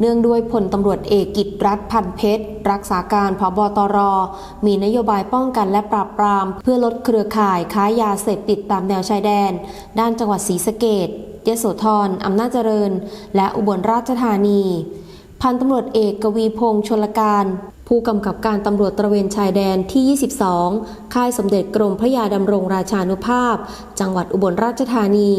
เนื่องด้วยพลตำรวจเอกกิตรัฐพันเพชร รักษาการพบตร มีนโยบายป้องกันและปราบปราม เพื่อลดเครือข่ายค้ายาเสพติดตามแนวชายแดน ด้านจังหวัดศรีสะเกดยโสธรอำนาจเจริญ และอุบลราชธานี พันตำรวจเอกกวีพงษ์ชลการ ผู้กำกับการตำรวจตระเวนชายแดนที่ 22 ค่ายสมเด็จกรมพระยาดำรงราชานุภาพ จังหวัดอุบลราชธานี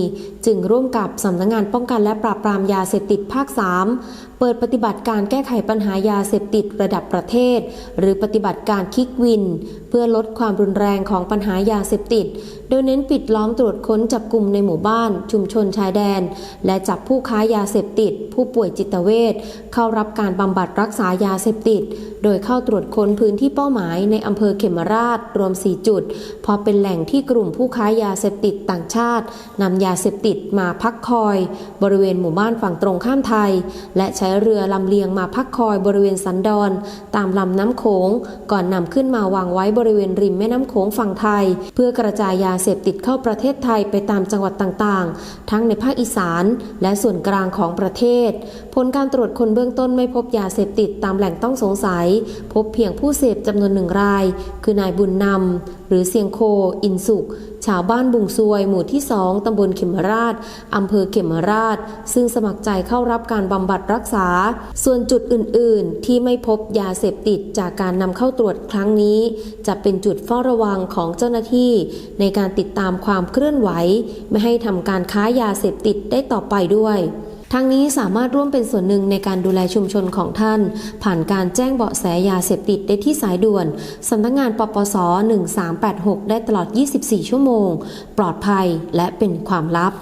จึงร่วมกับสำนักงงานป้องกันและปราบปรามยาเสพติดภาค 3 เปิดปฏิบัติการแก้ไขปัญหายาเสพติดระดับประเทศ หรือปฏิบัติการคิกวิน เพื่อลดความรุนแรงของปัญหายาเสพติด โดยเน้นปิดล้อมตรวจค้นจับกลุ่มในหมู่บ้าน ชุมชนชายแดน และจับผู้ค้ายาเสพติด ผู้ป่วยจิตเวชเข้ารับการบำบัดรักษายาเสพติด โดยเข้าตรวจค้นพื้นที่เป้าหมายในอำเภอเขมราชรวม 4 จุด เพราะเป็นแหล่งที่กลุ่มผู้ค้ายาเสพติดต่างชาตินำยาเสพติดมาพักคอย บริเวณหมู่บ้านฝั่งตรงข้ามไทย และใช้เรือลำเลียงมาพักคอยบริเวณสันดอนตามลำน้ำโขงก่อนนำขึ้นมาวางไว้บริเวณริมแม่น้ำโขงฝั่งไทย เพื่อกระจายยาเสพติดเข้าประเทศไทยไปตามจังหวัดต่างๆ ทั้งในภาคอีสาน และส่วนกลางของประเทศ ผลการตรวจคนเบื้องต้นไม่พบยาเสพติดตามแหล่งต้องสงสัย พบเพียงผู้เสพจำนวนหนึ่งราย คือนายบุญนำ หรือเซียงโค อินสุขชาวบ้านบุงซวย หมู่ที่สองตำบลเขมราชอำเภอเขมราช ซึ่งสมัครใจเข้ารับการบำบัดรักษา ส่วนจุดอื่น ๆ ที่ไม่พบยาเสพติดจากการนำเข้าตรวจครั้งนี้ จะเป็นจุดเฝ้าระวังของเจ้าหน้าที่ ในการติดตามความเคลื่อนไหว ไม่ให้ทำการค้ายาเสพติดได้ต่อไปด้วย ทั้งนี้สามารถร่วมเป็นส่วนหนึ่งในการดูแลชุมชนของท่าน ผ่านการแจ้งเบาะแสยาเสพติดได้ที่สายด่วนสำนักงงานปปส 1386 ได้ตลอด 24 ชั่วโมง ปลอดภัยและเป็นความลับ